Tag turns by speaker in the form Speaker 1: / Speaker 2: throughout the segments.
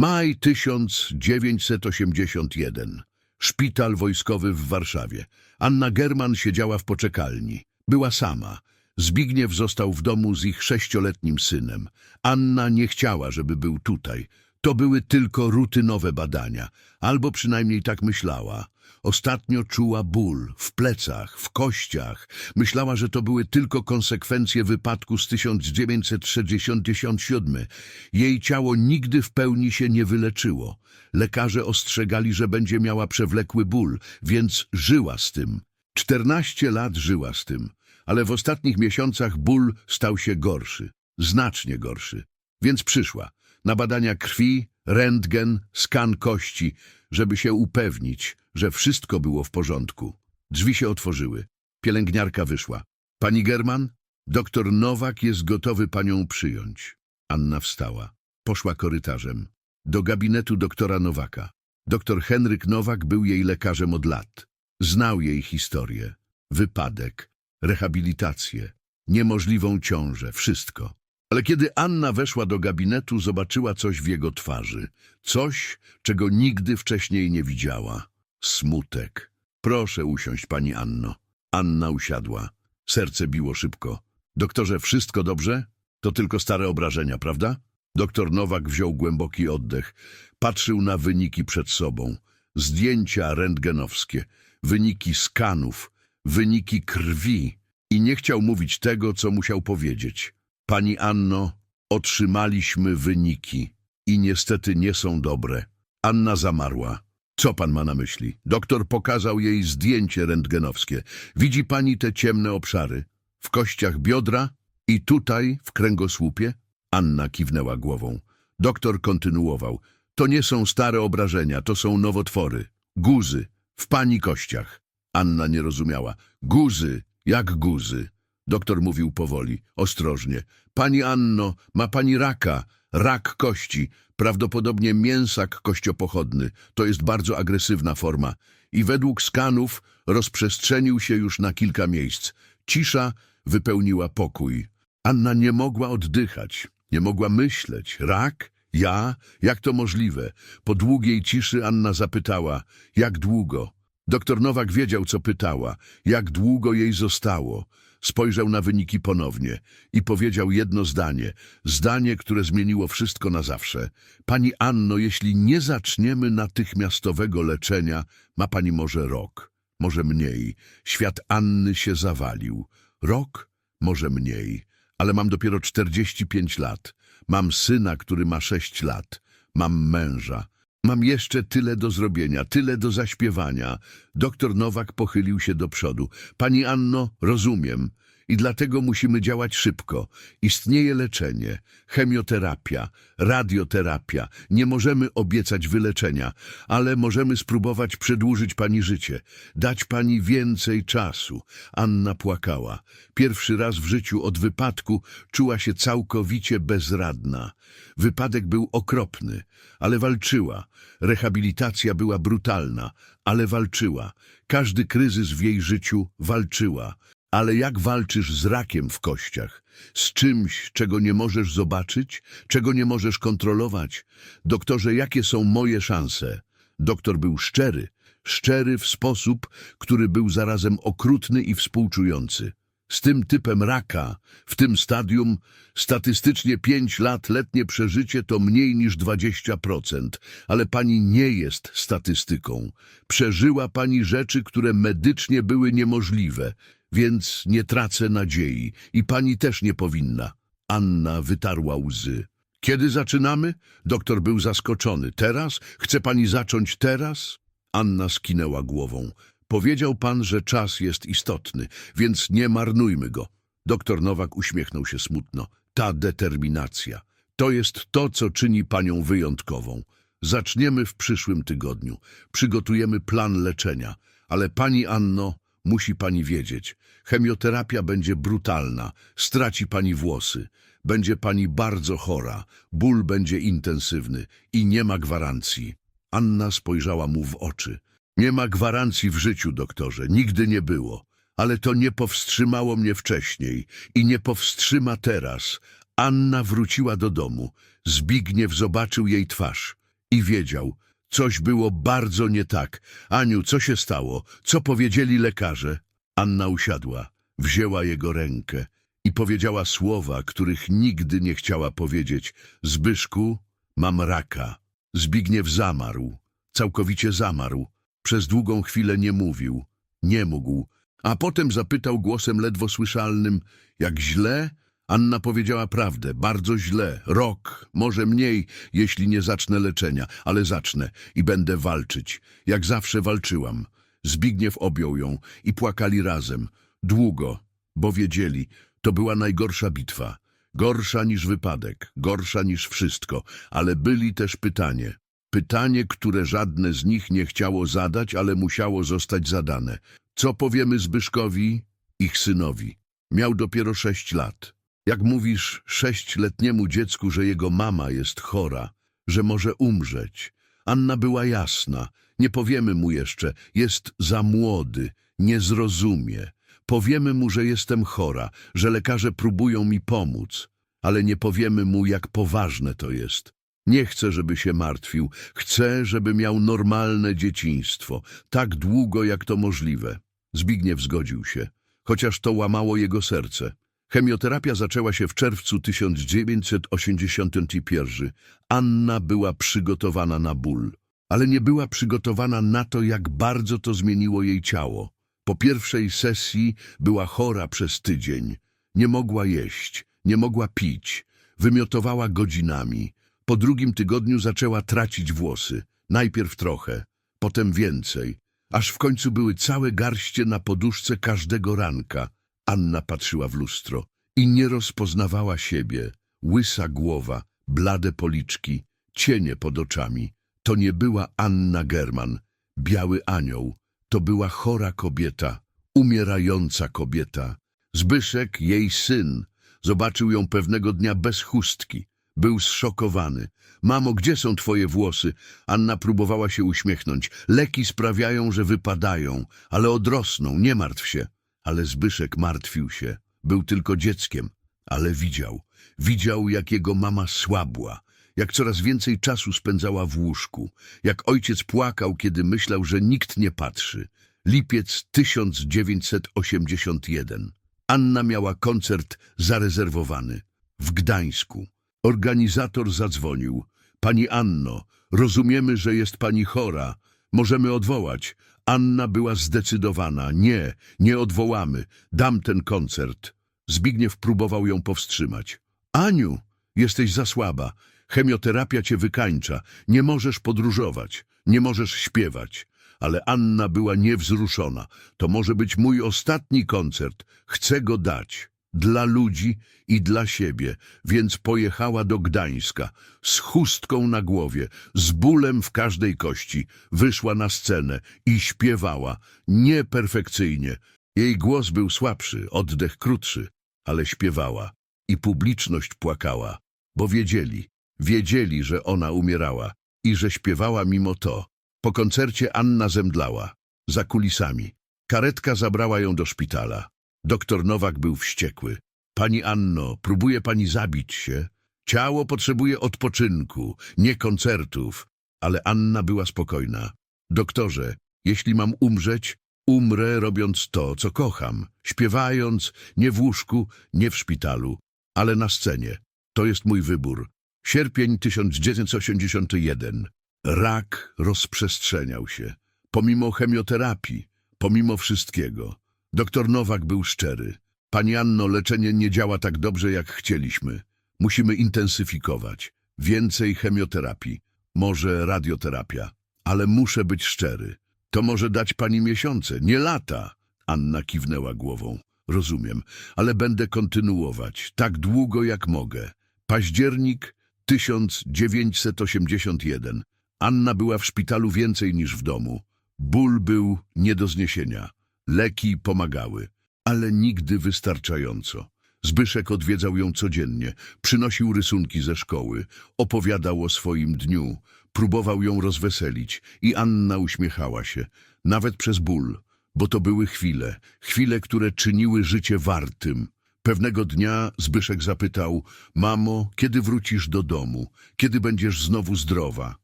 Speaker 1: Maj 1981. Szpital wojskowy w Warszawie. Anna German siedziała w poczekalni. Była sama. Zbigniew został w domu z ich sześcioletnim synem. Anna nie chciała, żeby był tutaj. To były tylko rutynowe badania, albo przynajmniej tak myślała. Ostatnio czuła ból w plecach, w kościach. Myślała, że to były tylko konsekwencje wypadku z 1967. Jej ciało nigdy w pełni się nie wyleczyło. Lekarze ostrzegali, że będzie miała przewlekły ból, więc żyła z tym. 14 lat żyła z tym, ale w ostatnich miesiącach ból stał się gorszy, znacznie gorszy. Więc przyszła na badania krwi, rentgen, skan kości, żeby się upewnić, że wszystko było w porządku. Drzwi się otworzyły. Pielęgniarka wyszła. Pani German, doktor Nowak jest gotowy panią przyjąć. Anna wstała. Poszła korytarzem. Do gabinetu doktora Nowaka. Doktor Henryk Nowak był jej lekarzem od lat. Znał jej historię. Wypadek, rehabilitację, niemożliwą ciążę, wszystko. Ale kiedy Anna weszła do gabinetu, zobaczyła coś w jego twarzy. Coś, czego nigdy wcześniej nie widziała. Smutek. Proszę usiąść, pani Anno. Anna usiadła. Serce biło szybko. Doktorze, wszystko dobrze? To tylko stare obrażenia, prawda? Doktor Nowak wziął głęboki oddech. Patrzył na wyniki przed sobą. Zdjęcia rentgenowskie, wyniki skanów, wyniki krwi. I nie chciał mówić tego, co musiał powiedzieć. Pani Anno, otrzymaliśmy wyniki i niestety nie są dobre. Anna zamarła. Co pan ma na myśli? Doktor pokazał jej zdjęcie rentgenowskie. Widzi pani te ciemne obszary? W kościach biodra i tutaj, w kręgosłupie? Anna kiwnęła głową. Doktor kontynuował. To nie są stare obrażenia, to są nowotwory. Guzy. W pani kościach. Anna nie rozumiała. Guzy. Jak guzy? Doktor mówił powoli, ostrożnie. Pani Anno, ma pani raka, rak kości, prawdopodobnie mięsak kościopochodny. To jest bardzo agresywna forma. I według skanów rozprzestrzenił się już na kilka miejsc. Cisza wypełniła pokój. Anna nie mogła oddychać, nie mogła myśleć. Rak? Ja? Jak to możliwe? Po długiej ciszy Anna zapytała, jak długo? Doktor Nowak wiedział, co pytała, jak długo jej zostało. Spojrzał na wyniki ponownie i powiedział jedno zdanie, zdanie, które zmieniło wszystko na zawsze. Pani Anno, jeśli nie zaczniemy natychmiastowego leczenia, ma pani może rok, może mniej. Świat Anny się zawalił. Rok? Może mniej. Ale mam dopiero 45 lat. Mam syna, który ma 6 lat. Mam męża. Mam jeszcze tyle do zrobienia, tyle do zaśpiewania. Doktor Nowak pochylił się do przodu. Pani Anno, rozumiem. I dlatego musimy działać szybko. Istnieje leczenie, chemioterapia, radioterapia. Nie możemy obiecać wyleczenia, ale możemy spróbować przedłużyć pani życie, dać pani więcej czasu. Anna płakała. Pierwszy raz w życiu od wypadku czuła się całkowicie bezradna. Wypadek był okropny, ale walczyła. Rehabilitacja była brutalna, ale walczyła. Każdy kryzys w jej życiu walczyła. Ale jak walczysz z rakiem w kościach? Z czymś, czego nie możesz zobaczyć, czego nie możesz kontrolować? Doktorze, jakie są moje szanse? Doktor był szczery, szczery w sposób, który był zarazem okrutny i współczujący. Z tym typem raka, w tym stadium, statystycznie 5 lat letnie przeżycie to mniej niż 20%, ale pani nie jest statystyką. Przeżyła pani rzeczy, które medycznie były niemożliwe, więc nie tracę nadziei i pani też nie powinna. Anna wytarła łzy. Kiedy zaczynamy? Doktor był zaskoczony. Teraz? Chce pani zacząć teraz? Anna skinęła głową. Powiedział pan, że czas jest istotny, więc nie marnujmy go. Doktor Nowak uśmiechnął się smutno. Ta determinacja. To jest to, co czyni panią wyjątkową. Zaczniemy w przyszłym tygodniu. Przygotujemy plan leczenia. Ale pani Anno, musi pani wiedzieć, chemioterapia będzie brutalna, straci pani włosy, będzie pani bardzo chora, ból będzie intensywny i nie ma gwarancji. Anna spojrzała mu w oczy. Nie ma gwarancji w życiu, doktorze, nigdy nie było. Ale to nie powstrzymało mnie wcześniej i nie powstrzyma teraz. Anna wróciła do domu. Zbigniew zobaczył jej twarz. I wiedział, coś było bardzo nie tak. Aniu, co się stało? Co powiedzieli lekarze? Anna usiadła, wzięła jego rękę i powiedziała słowa, których nigdy nie chciała powiedzieć. Zbyszku, mam raka. Zbigniew zamarł, całkowicie zamarł. Przez długą chwilę nie mówił, nie mógł, a potem zapytał głosem ledwo słyszalnym, jak źle? Anna powiedziała prawdę, bardzo źle, rok, może mniej, jeśli nie zacznę leczenia, ale zacznę i będę walczyć. Jak zawsze walczyłam. Zbigniew objął ją i płakali razem, długo, bo wiedzieli, to była najgorsza bitwa. Gorsza niż wypadek, gorsza niż wszystko, ale byli też pytanie. Pytanie, które żadne z nich nie chciało zadać, ale musiało zostać zadane. Co powiemy Zbyszkowi, ich synowi? Miał dopiero sześć lat. Jak mówisz sześcioletniemu dziecku, że jego mama jest chora, że może umrzeć? Anna była jasna. Nie powiemy mu jeszcze, jest za młody, nie zrozumie. Powiemy mu, że jestem chora, że lekarze próbują mi pomóc, ale nie powiemy mu, jak poważne to jest. Nie chcę, żeby się martwił. Chcę, żeby miał normalne dzieciństwo, tak długo, jak to możliwe. Zbigniew zgodził się, chociaż to łamało jego serce. Chemioterapia zaczęła się w czerwcu 1981. Anna była przygotowana na ból, ale nie była przygotowana na to, jak bardzo to zmieniło jej ciało. Po pierwszej sesji była chora przez tydzień. Nie mogła jeść, nie mogła pić, wymiotowała godzinami. Po drugim tygodniu zaczęła tracić włosy. Najpierw trochę, potem więcej, aż w końcu były całe garście na poduszce każdego ranka. Anna patrzyła w lustro i nie rozpoznawała siebie. Łysa głowa, blade policzki, cienie pod oczami. To nie była Anna German, biały anioł. To była chora kobieta, umierająca kobieta. Zbyszek, jej syn, zobaczył ją pewnego dnia bez chustki. Był zszokowany. Mamo, gdzie są twoje włosy? Anna próbowała się uśmiechnąć. Leki sprawiają, że wypadają, ale odrosną, nie martw się. Ale Zbyszek martwił się. Był tylko dzieckiem, ale widział. Widział, jak jego mama słabła, jak coraz więcej czasu spędzała w łóżku, jak ojciec płakał, kiedy myślał, że nikt nie patrzy. Lipiec 1981. Anna miała koncert zarezerwowany w Gdańsku. Organizator zadzwonił. Pani Anno, rozumiemy, że jest pani chora. Możemy odwołać. Anna była zdecydowana. Nie, nie odwołamy. Dam ten koncert. Zbigniew próbował ją powstrzymać. Aniu, jesteś za słaba. Chemioterapia cię wykańcza. Nie możesz podróżować. Nie możesz śpiewać. Ale Anna była niewzruszona. To może być mój ostatni koncert. Chcę go dać. Dla ludzi i dla siebie, więc pojechała do Gdańska, z chustką na głowie, z bólem w każdej kości, wyszła na scenę i śpiewała, nieperfekcyjnie. Jej głos był słabszy, oddech krótszy, ale śpiewała i publiczność płakała, bo wiedzieli, wiedzieli, że ona umierała i że śpiewała mimo to. Po koncercie Anna zemdlała, za kulisami. Karetka zabrała ją do szpitala. Doktor Nowak był wściekły. Pani Anno, próbuje pani zabić się? Ciało potrzebuje odpoczynku, nie koncertów. Ale Anna była spokojna. Doktorze, jeśli mam umrzeć, umrę robiąc to, co kocham. Śpiewając, nie w łóżku, nie w szpitalu, ale na scenie. To jest mój wybór. Sierpień 1981. Rak rozprzestrzeniał się. Pomimo chemioterapii, pomimo wszystkiego. Doktor Nowak był szczery. Pani Anno, leczenie nie działa tak dobrze, jak chcieliśmy. Musimy intensyfikować. Więcej chemioterapii, może radioterapia. Ale muszę być szczery. To może dać pani miesiące, nie lata. Anna kiwnęła głową. Rozumiem, ale będę kontynuować tak długo, jak mogę. Październik 1981. Anna była w szpitalu więcej niż w domu. Ból był nie do zniesienia. Leki pomagały, ale nigdy wystarczająco. Zbyszek odwiedzał ją codziennie, przynosił rysunki ze szkoły, opowiadał o swoim dniu, próbował ją rozweselić i Anna uśmiechała się, nawet przez ból, bo to były chwile, chwile, które czyniły życie wartym. Pewnego dnia Zbyszek zapytał, mamo, kiedy wrócisz do domu, kiedy będziesz znowu zdrowa?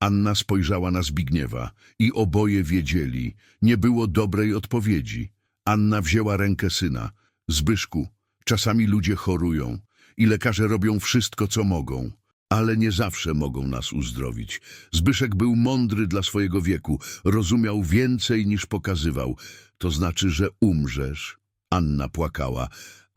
Speaker 1: Anna spojrzała na Zbigniewa i oboje wiedzieli, nie było dobrej odpowiedzi. Anna wzięła rękę syna. Zbyszku, czasami ludzie chorują i lekarze robią wszystko, co mogą, ale nie zawsze mogą nas uzdrowić. Zbyszek był mądry dla swojego wieku, rozumiał więcej niż pokazywał. To znaczy, że umrzesz. Anna płakała,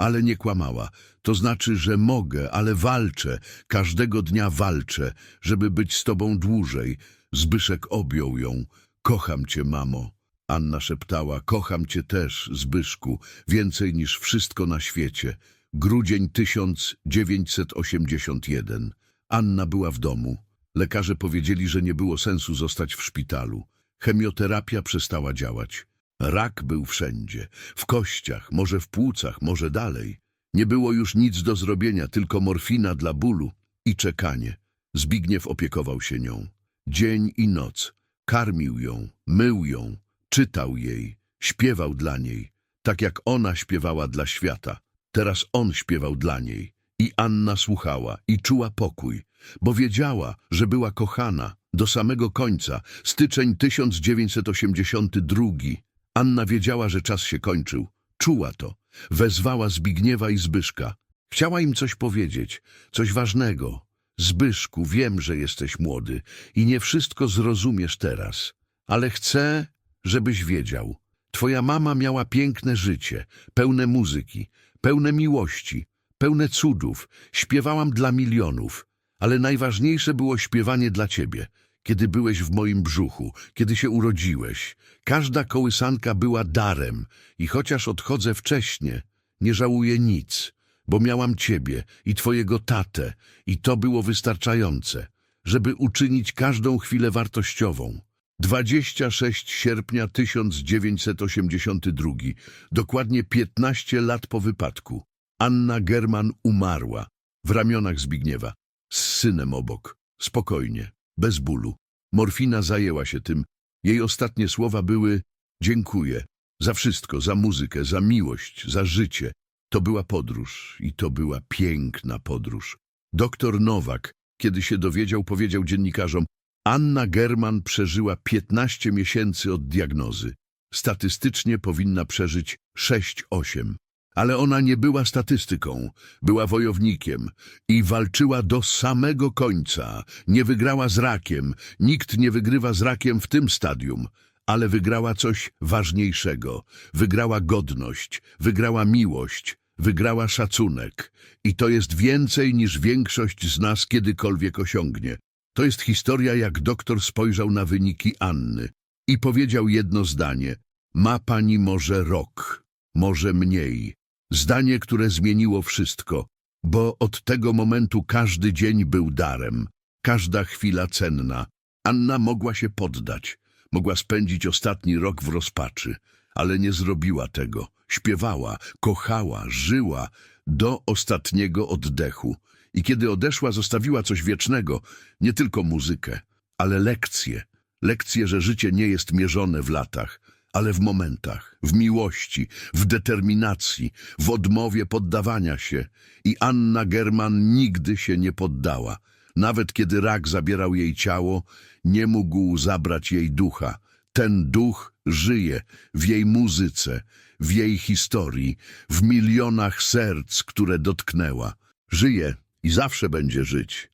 Speaker 1: ale nie kłamała. To znaczy, że mogę, ale walczę, każdego dnia walczę, żeby być z tobą dłużej. Zbyszek objął ją. Kocham cię, mamo. Anna szeptała, kocham cię też, Zbyszku, więcej niż wszystko na świecie. Grudzień 1981. Anna była w domu. Lekarze powiedzieli, że nie było sensu zostać w szpitalu. Chemioterapia przestała działać. Rak był wszędzie. W kościach, może w płucach, może dalej. Nie było już nic do zrobienia, tylko morfina dla bólu i czekanie. Zbigniew opiekował się nią. Dzień i noc. Karmił ją, mył ją, czytał jej, śpiewał dla niej, tak jak ona śpiewała dla świata. Teraz on śpiewał dla niej. I Anna słuchała i czuła pokój, bo wiedziała, że była kochana do samego końca. Styczeń 1982. Anna wiedziała, że czas się kończył. Czuła to. Wezwała Zbigniewa i Zbyszka. Chciała im coś powiedzieć, coś ważnego. Zbyszku, wiem, że jesteś młody i nie wszystko zrozumiesz teraz, ale chcę, żebyś wiedział. Twoja mama miała piękne życie, pełne muzyki, pełne miłości, pełne cudów. Śpiewałam dla milionów, ale najważniejsze było śpiewanie dla ciebie, kiedy byłeś w moim brzuchu, kiedy się urodziłeś. Każda kołysanka była darem i chociaż odchodzę wcześnie, nie żałuję nic, bo miałam ciebie i twojego tatę i to było wystarczające, żeby uczynić każdą chwilę wartościową. 26 sierpnia 1982, dokładnie 15 lat po wypadku. Anna German umarła w ramionach Zbigniewa, z synem obok, spokojnie, bez bólu. Morfina zajęła się tym. Jej ostatnie słowa były dziękuję za wszystko, za muzykę, za miłość, za życie. To była podróż i to była piękna podróż. Doktor Nowak, kiedy się dowiedział, powiedział dziennikarzom, Anna German przeżyła 15 miesięcy od diagnozy. Statystycznie powinna przeżyć 6-8. Ale ona nie była statystyką, była wojownikiem i walczyła do samego końca. Nie wygrała z rakiem, nikt nie wygrywa z rakiem w tym stadium, ale wygrała coś ważniejszego. Wygrała godność, wygrała miłość, wygrała szacunek. I to jest więcej niż większość z nas kiedykolwiek osiągnie. To jest historia, jak doktor spojrzał na wyniki Anny i powiedział jedno zdanie. Ma pani może rok, może mniej. Zdanie, które zmieniło wszystko, bo od tego momentu każdy dzień był darem, każda chwila cenna. Anna mogła się poddać, mogła spędzić ostatni rok w rozpaczy, ale nie zrobiła tego. Śpiewała, kochała, żyła do ostatniego oddechu. I kiedy odeszła, zostawiła coś wiecznego, nie tylko muzykę, ale lekcje. Lekcje, że życie nie jest mierzone w latach, ale w momentach, w miłości, w determinacji, w odmowie poddawania się. I Anna German nigdy się nie poddała. Nawet kiedy rak zabierał jej ciało, nie mógł zabrać jej ducha. Ten duch żyje w jej muzyce, w jej historii, w milionach serc, które dotknęła. Żyje i zawsze będzie żyć.